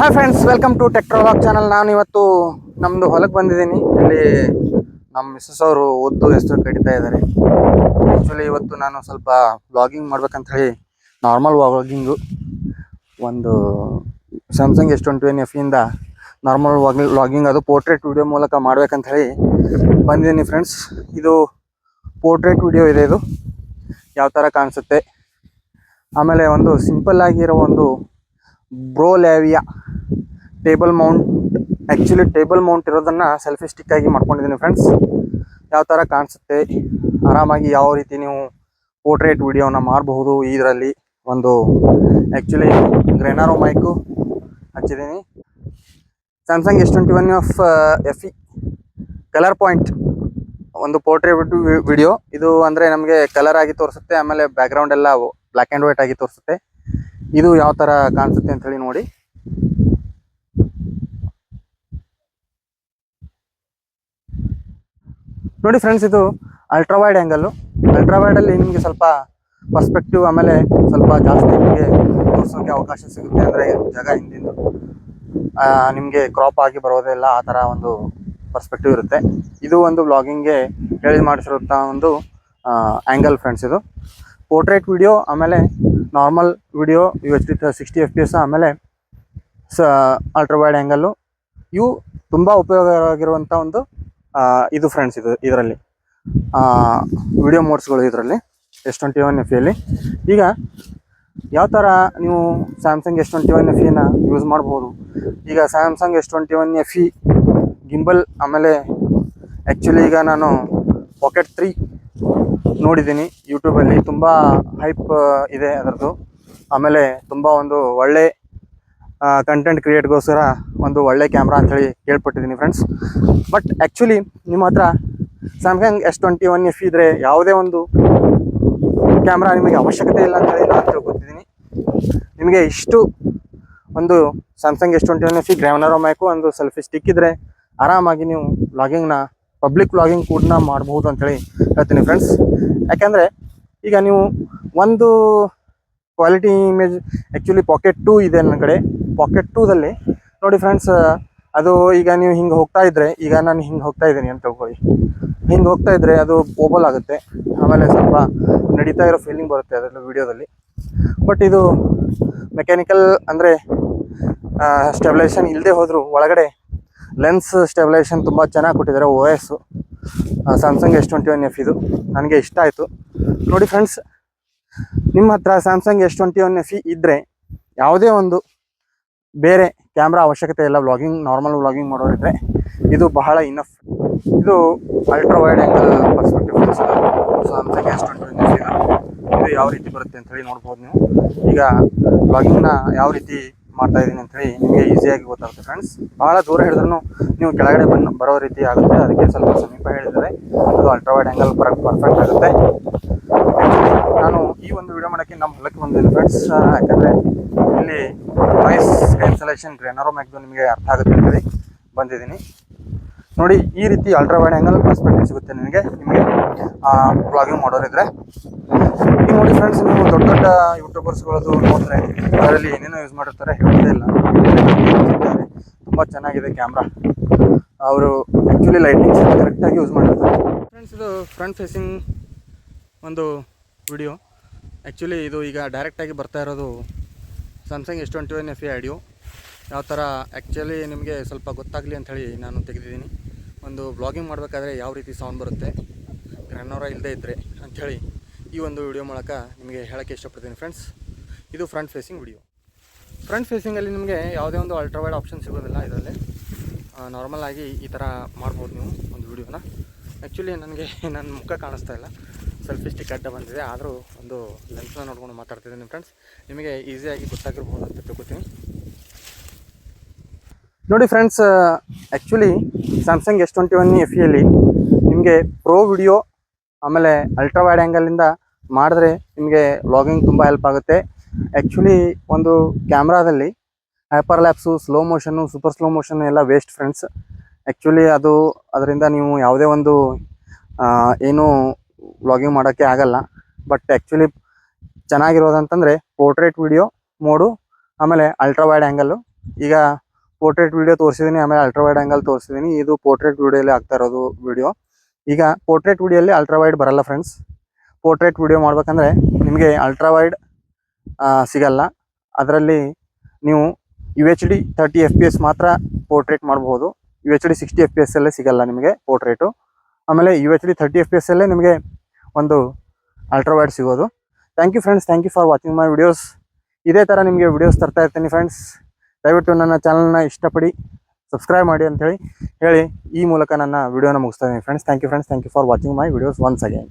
Hi friends welcome to Techtrolog channel ನಾನು ಇವತ್ತು ನಮ್ಮದು ಹೊಲಕ್ಕೆ ಬಂದಿದ್ದೀನಿ. ಇಲ್ಲಿ ನಮ್ಮ ಮಿಸ್ಸಸ್ ಅವರು ಓದ್ದು ಹೆಸರು ಕಡಿತಾ ಇದ್ದಾರೆ. ಆ್ಯಕ್ಚುಲಿ ಇವತ್ತು ನಾನು ಸ್ವಲ್ಪ ವ್ಲಾಗಿಂಗ್ ಮಾಡ್ಬೇಕಂತ ಹೇಳಿ ನಾರ್ಮಲ್ ವ್ಲಾಗಿಂಗು ಒಂದು ಸ್ಯಾಮ್ಸಂಗ್ ಎಸ್ ಟ್ವೆಂಟಿ ಒನ್ ಇಂದ ನಾರ್ಮಲ್ ವ್ಲಾಗಿಂಗ್ ಅದು ಪೋರ್ಟ್ರೇಟ್ ವಿಡಿಯೋ ಮೂಲಕ ಮಾಡ್ಬೇಕಂತ ಹೇಳಿ ಬಂದಿದ್ದೀನಿ ಫ್ರೆಂಡ್ಸ್ ಇದು ಪೋರ್ಟ್ರೇಟ್ ವಿಡಿಯೋ ಇದೆ ಇದು. ಯಾವ ಥರ ಕಾಣಿಸುತ್ತೆ? ಆಮೇಲೆ ಒಂದು ಸಿಂಪಲ್ ಆಗಿರೋ ಒಂದು ಬ್ರೋ ಲ್ಯಾವಿಯಾ table mount. Actually table mount ಇರೋದನ್ನು ಸೆಲ್ಫಿ ಸ್ಟಿಕ್ ಆಗಿ ಮಾಡ್ಕೊಂಡಿದ್ದೀನಿ ಫ್ರೆಂಡ್ಸ್. ಯಾವ ಥರ ಕಾಣಿಸುತ್ತೆ, ಆರಾಮಾಗಿ ಯಾವ ರೀತಿ ನೀವು ಪೋರ್ಟ್ರೇಟ್ ವಿಡಿಯೋನ ಮಾಡಬಹುದು ಇದರಲ್ಲಿ ಒಂದು ಆ್ಯಕ್ಚುಲಿ ಗ್ರೆನಾರೋ mic ಹಚ್ಚಿದ್ದೀನಿ. Samsung S twenty one of F E colour point ಒಂದು ಪೋರ್ಟ್ರೇಟ್ ವಿಡಿಯೋ. ಇದು ಅಂದರೆ ನಮಗೆ ಕಲರ್ ಆಗಿ ತೋರಿಸುತ್ತೆ, ಆಮೇಲೆ ಬ್ಯಾಕ್ಗ್ರೌಂಡ್ ಎಲ್ಲ ಬ್ಲ್ಯಾಕ್ ಆ್ಯಂಡ್ ವೈಟ್ ಆಗಿ ತೋರಿಸುತ್ತೆ. ಇದು ಯಾವ ತರ ಕಾಣಿಸುತ್ತೆ ಅಂತ ಹೇಳಿ ನೋಡಿ. ನೋಡಿ ಫ್ರೆಂಡ್ಸ್ ಇದು ಅಲ್ಟ್ರಾ ವೈಡ್ ಆ್ಯಂಗಲ್ಲು ಅಲ್ಟ್ರಾ ನಿಮಗೆ ಸ್ವಲ್ಪ ಪರ್ಸ್ಪೆಕ್ಟಿವ್ ಆಮೇಲೆ ಸ್ವಲ್ಪ ಜಾಸ್ತಿ ನಿಮಗೆ ತೋರಿಸೋಕೆ ಅವಕಾಶ ಸಿಗುತ್ತೆ ಅಂದರೆ ಜಾಗ ಹಿಂದಿನ ನಿಮಗೆ ಕ್ರಾಪ್ ಆಗಿ ಬರೋದಿಲ್ಲ ಆ ಥರ ಒಂದು ಪರ್ಸ್ಪೆಕ್ಟಿವ್ ಇರುತ್ತೆ. ಇದು ಒಂದು ಬ್ಲಾಗಿಂಗ್ಗೆ ಹೇಳಿ ಮಾಡಿಸಿರುವಂಥ ಒಂದು ಆ್ಯಂಗಲ್ ಫ್ರೆಂಡ್ಸ್ ಇದು. ಪೋರ್ಟ್ರೇಟ್ ವಿಡಿಯೋ ಆಮೇಲೆ normal video U H D sixty F P S ಆಮೇಲೆ, ಸ ಅಲ್ಟ್ರಾ ವೈಡ್ ಆ್ಯಂಗಲ್ಲು ಇವು ತುಂಬ ಉಪಯೋಗವಾಗಿರುವಂಥ ಒಂದು ಇದು ಫ್ರೆಂಡ್ಸ್ ಇದು, ಇದರಲ್ಲಿ. ವಿಡಿಯೋ ಮೋಡ್ಸ್ಗಳು ಇದರಲ್ಲಿ ಎಸ್ ಟ್ವೆಂಟಿ ಒನ್ ಎಫ್ ಎಲ್ಲಿ ಈಗ, ಯಾವ ಥರ ನೀವು Samsung S twenty one F ಇನ ಯೂಸ್ ಮಾಡ್ಬೋದು? ಈಗ Samsung S twenty one F E gimbal ಆಮೇಲೆ ಆ್ಯಕ್ಚುಲಿ ಈಗ ನಾನು ಪಾಕೆಟ್ ತ್ರೀ ನೋಡಿದ್ದೀನಿ. ಯೂಟ್ಯೂಬಲ್ಲಿ ತುಂಬ ಹೈಪ್ ಇದೆ ಅದರದ್ದು. ಆಮೇಲೆ ತುಂಬ ಒಂದು ಒಳ್ಳೆ ಕಂಟೆಂಟ್ ಕ್ರಿಯೇಟ್ಗೋಸ್ಕರ ಒಂದು ಒಳ್ಳೆ ಕ್ಯಾಮ್ರಾ ಅಂಥೇಳಿ ಕೇಳ್ಪಟ್ಟಿದ್ದೀನಿ ಫ್ರೆಂಡ್ಸ್ ಬಟ್ ಆ್ಯಕ್ಚುಲಿ ನಿಮ್ಮ ಹತ್ರ Samsung S twenty one F ಇದ್ರೆ ಯಾವುದೇ ಒಂದು ಕ್ಯಾಮ್ರಾ ನಿಮಗೆ ಅವಶ್ಯಕತೆ ಇಲ್ಲ ಅಂತೇಳಿ ನಾನು ತಿಳ್ಕೊತಿದ್ದೀನಿ. ನಿಮಗೆ ಇಷ್ಟು ಒಂದು Samsung S twenty one F C ಗ್ರಾವನರೋ ಮ್ಯಾಕು ಒಂದು ಸೆಲ್ಫಿ ಸ್ಟಿಕ್ ಇದ್ದರೆ ಆರಾಮಾಗಿ ನೀವು ವ್ಲಾಗಿಂಗ್ನ ಪಬ್ಲಿಕ್ ವ್ಲಾಗಿಂಗ್ ಕೂಡ ಮಾಡ್ಬೋದು ಅಂತೇಳಿ ಹೇಳ್ತೀನಿ ಫ್ರೆಂಡ್ಸ್ ಯಾಕೆಂದರೆ ಈಗ ನೀವು ಒಂದು quality image actually pocket too ಇದೆ ನನ್ನ ಕಡೆ. ಪಾಕೆಟ್ ಟೂದಲ್ಲಿ ನೋಡಿ ಫ್ರೆಂಡ್ಸ್ ಅದು ಈಗ ನೀವು ಹಿಂಗೆ ಹೋಗ್ತಾ ಇದ್ರೆ, ಈಗ ನಾನು ಹಿಂಗೆ ಹೋಗ್ತಾ ಇದ್ದೀನಿ ಅಂತ ತಿಳ್ಕೊಳ್ಳಿ ಹಿಂಗೆ ಹೋಗ್ತಾ ಇದ್ರೆ ಅದು ಓಬಲ್ ಆಗುತ್ತೆ. ಆಮೇಲೆ ಸ್ವಲ್ಪ ನಡೀತಾ ಇರೋ ಫೀಲಿಂಗ್ ಬರುತ್ತೆ ಅದರಲ್ಲಿ ವಿಡಿಯೋದಲ್ಲಿ ಬಟ್ ಇದು ಮೆಕ್ಯಾನಿಕಲ್ ಅಂದರೆ ಸ್ಟೆಬಿಲೈಸೇಷನ್ ಇಲ್ಲದೆ ಹೋದರೂ ಒಳಗಡೆ ಲೆನ್ಸ್ ಸ್ಟೆಬಿಲೈಸೇಷನ್ ತುಂಬ ಚೆನ್ನಾಗಿ ಕೊಟ್ಟಿದ್ದಾರೆ O S Samsung S twenty one F ಇದು. ನನಗೆ ಇಷ್ಟ ಆಯಿತು. ನೋಡಿ ಫ್ರೆಂಡ್ಸ್ ನಿಮ್ಮ ಹತ್ರ Samsung S twenty one F ಇದ್ದರೆ ಯಾವುದೇ ಒಂದು ಬೇರೆ ಕ್ಯಾಮ್ರಾ ಅವಶ್ಯಕತೆ ಇಲ್ಲ. ವ್ಲಾಗಿಂಗ್ ನಾರ್ಮಲ್ ವ್ಲಾಗಿಂಗ್ ಮಾಡೋರಿದ್ರೆ ಇದು ಬಹಳ ಇನಫ್ ಇದು ultra wide angle perspective Samsung S twenty one F ಇದು ಯಾವ ರೀತಿ ಬರುತ್ತೆ ಅಂತೇಳಿ ನೋಡ್ಬೋದು ನೀವು. ಈಗ ವ್ಲಾಗಿಂಗ್ನ ಯಾವ ರೀತಿ ಮಾಡ್ತಾ ಇದ್ದೀನಿ ಅಂತೇಳಿ ನಿಮಗೆ ಈಸಿಯಾಗಿ ಗೊತ್ತಾಗುತ್ತೆ ಫ್ರೆಂಡ್ಸ್ ಭಾಳ ದೂರ ಹಿಡಿದ್ರೂ ನೀವು ಕೆಳಗಡೆ ಬಂದು ಬರೋ ರೀತಿ ಆಗುತ್ತೆ. ಅದಕ್ಕೆ ಸ್ವಲ್ಪ ಸಮೀಪ ಹೇಳಿದರೆ ಅದು ultra wide angle per perfect ಆಗುತ್ತೆ. ನಾನು ಈ ಒಂದು ವಿಡಿಯೋ ಮಾಡೋಕ್ಕೆ ನಮ್ಮ ಹೊಲಕ್ಕೆ ಬಂದಿದ್ದೀನಿ ಫ್ರೆಂಡ್ಸ್ ಯಾಕಂದರೆ ಇಲ್ಲಿ ವಾಯ್ಸ್ ಕ್ಯಾನ್ಸಲೇಷನ್ ಗ್ರೆನರೋ ಮ್ಯಾಕ್ದು ನಿಮಗೆ ಅರ್ಥ ಆಗುತ್ತೆ ಅಂತೇಳಿ ಬಂದಿದ್ದೀನಿ. ನೋಡಿ, ಈ ರೀತಿ ಅಲ್ಟ್ರಾವೈಡ್ ಆ್ಯಂಗಲ್ ಪರ್ಸ್ಪೆಕ್ಟಿವ್ ಸಿಗುತ್ತೆ ನಿಮಗೆ. ನಿಮಗೆ ಬ್ಲಾಗಿಂಗ್ ಮಾಡೋರಿದ್ರೆ. ಈಗ ನೋಡಿ ಫ್ರೆಂಡ್ಸ್ ನೀವು ದೊಡ್ಡ ದೊಡ್ಡ ಯೂಟ್ಯೂಬರ್ಸ್ಗಳದ್ದು ನೋಡಿದ್ರೆ, ಅದರಲ್ಲಿ ಏನೇನೋ ಯೂಸ್ ಮಾಡಿರ್ತಾರೆ, ಹೇಳೋದೇ ಇಲ್ಲ. ತುಂಬ ಚೆನ್ನಾಗಿದೆ ಕ್ಯಾಮ್ರಾ. ಅವರು ಆ್ಯಕ್ಚುಲಿ ಲೈಟಿಂಗ್ಸ್ ಕರೆಕ್ಟಾಗಿ ಯೂಸ್ ಮಾಡಿರ್ತಾರೆ ಫ್ರೆಂಡ್ಸ್ ಇದು ಫ್ರಂಟ್ ಫೇಸಿಂಗ್ ಒಂದು ವಿಡಿಯೋ ಆ್ಯಕ್ಚುಲಿ ಇದು ಈಗ ಡೈರೆಕ್ಟಾಗಿ ಬರ್ತಾ ಇರೋದು Samsung S twenty one F E audio ಯಾವ ಥರ ಆ್ಯಕ್ಚುಲಿ ನಿಮಗೆ ಸ್ವಲ್ಪ ಗೊತ್ತಾಗಲಿ ಅಂಥೇಳಿ ನಾನು ತೆಗೆದಿದ್ದೀನಿ. ಒಂದು ಬ್ಲಾಗಿಂಗ್ ಮಾಡಬೇಕಾದ್ರೆ ಯಾವ ರೀತಿ ಸೌಂಡ್ ಬರುತ್ತೆ ಗ್ರ್ಯಾನೋರ ಇಲ್ಲದೇ ಇದ್ದರೆ ಅಂಥೇಳಿ ಈ ಒಂದು ವಿಡಿಯೋ ಮೂಲಕ ನಿಮಗೆ ಹೇಳೋಕ್ಕೆ ಇಷ್ಟಪಡ್ತೀನಿ. ಫ್ರೆಂಡ್ಸ್ ಇದು ಫ್ರಂಟ್ ಫೇಸಿಂಗ್ ವಿಡಿಯೋ ಫ್ರಂಟ್ ಫೇಸಿಂಗಲ್ಲಿ ನಿಮಗೆ ಯಾವುದೇ ಒಂದು ಅಲ್ಟ್ರಾವೈಡ್ ಆಪ್ಷನ್ ಸಿಗೋದಿಲ್ಲ ಇದರಲ್ಲಿ. ನಾರ್ಮಲ್ ಆಗಿ ಈ ಥರ ಮಾಡ್ಬೋದು ನೀವು ಒಂದು ವಿಡಿಯೋನ ಆ್ಯಕ್ಚುಲಿ ನನಗೆ ನನ್ನ ಮುಖ ಕಾಣಿಸ್ತಾ ಇಲ್ಲ. ಸೆಲ್ಫಿ ಸ್ಟಿಕ್ ಅಡ್ಡ ಬಂದಿದೆ. ಆದರೂ ಒಂದು ಲೆನ್ಸ್ನ ನೋಡ್ಕೊಂಡು ಮಾತಾಡ್ತಿದ್ದೀನಿ ಫ್ರೆಂಡ್ಸ್ ನಿಮಗೆ ಈಸಿಯಾಗಿ ಗೊತ್ತಾಗಿರ್ಬೋದು ಅಂತ ತಿಳ್ಕೊತೀನಿ. ನೋಡಿ friends actually Samsung S twenty one F ಇಯಲ್ಲಿ ನಿಮಗೆ ಪ್ರೋ ವಿಡಿಯೋ ಆಮೇಲೆ ಅಲ್ಟ್ರಾ ವೈಡ್ ಆ್ಯಂಗಲಿಂದ ಮಾಡಿದ್ರೆ ನಿಮಗೆ ಲಾಗಿಂಗ್ ತುಂಬ ಹೆಲ್ಪ್ ಆಗುತ್ತೆ. ಆ್ಯಕ್ಚುಲಿ ಒಂದು ಕ್ಯಾಮ್ರಾದಲ್ಲಿ hyper lapse slow motion super slow motion ಎಲ್ಲ ವೇಸ್ಟ್ ಫ್ರೆಂಡ್ಸ್ ಆ್ಯಕ್ಚುಲಿ ಅದು ಅದರಿಂದ ನೀವು ಯಾವುದೇ ಒಂದು ಏನು ವ್ಲಾಗಿಂಗ್ ಮಾಡೋಕ್ಕೆ ಆಗಲ್ಲ. ಬಟ್ ಆ್ಯಕ್ಚುಲಿ ಚೆನ್ನಾಗಿರೋದಂತಂದರೆ ಪೋರ್ಟ್ರೇಟ್ ವಿಡಿಯೋ ಮೋಡು, ಆಮೇಲೆ ಅಲ್ಟ್ರಾ ವೈಡ್ ಆ್ಯಂಗಲ್ಲು ಈಗ ಪೋರ್ಟ್ರೇಟ್ ವಿಡಿಯೋ ತೋರಿಸಿದ್ದೀನಿ ಆಮೇಲೆ ಅಲ್ಟ್ರಾ ವೈಡ್ ಆ್ಯಂಗಲ್ ತೋರಿಸಿದ್ದೀನಿ ಇದು ಪೋರ್ಟ್ರೇಟ್ ವಿಡಿಯೋಲಿ ಆಗ್ತಾ ಇರೋದು ವಿಡಿಯೋ ಈಗ ಪೋರ್ಟ್ರೇಟ್ ವಿಡಿಯೋಲಿ ಅಲ್ಟ್ರಾ ವೈಡ್ ಬರಲ್ಲ ಫ್ರೆಂಡ್ಸ್ ಪೋರ್ಟ್ರೇಟ್ ವಿಡಿಯೋ ಮಾಡಬೇಕಂದ್ರೆ ನಿಮಗೆ ಅಲ್ಟ್ರಾ ವೈಡ್ ಸಿಗಲ್ಲ. ಅದರಲ್ಲಿ ನೀವು U H D thirty F P S ಮಾತ್ರ ಪೋರ್ಟ್ರೇಟ್ ಮಾಡ್ಬೋದು. U H D sixty F P S ಅಲ್ಲೇ ಸಿಗಲ್ಲ ನಿಮಗೆ ಪೋರ್ಟ್ರೇಟು ಆಮೇಲೆ U H D thirty F P S ಅಲ್ಲೇ ನಿಮಗೆ ಒಂದು ಅಲ್ಟ್ರಾವೈಡ್ ಸಿಗೋದು. Thank you friends thank you for watching my videos ಇದೇ ಥರ ನಿಮಗೆ ವಿಡಿಯೋಸ್ ತರ್ತಾ ಇರ್ತೀನಿ ಫ್ರೆಂಡ್ಸ್ ದಯವಿಟ್ಟು ನನ್ನ ಚಾನಲ್ನ ಇಷ್ಟಪಡಿ ಸಬ್ಸ್ಕ್ರೈಬ್ ಮಾಡಿ ಅಂತೇಳಿ ಹೇಳಿ ಈ ಮೂಲಕ ನನ್ನ ವಿಡಿಯೋನ ಮುಗಿಸ್ತಾ ಇದ್ದೀನಿ friends thank you friends thank you for watching my videos once again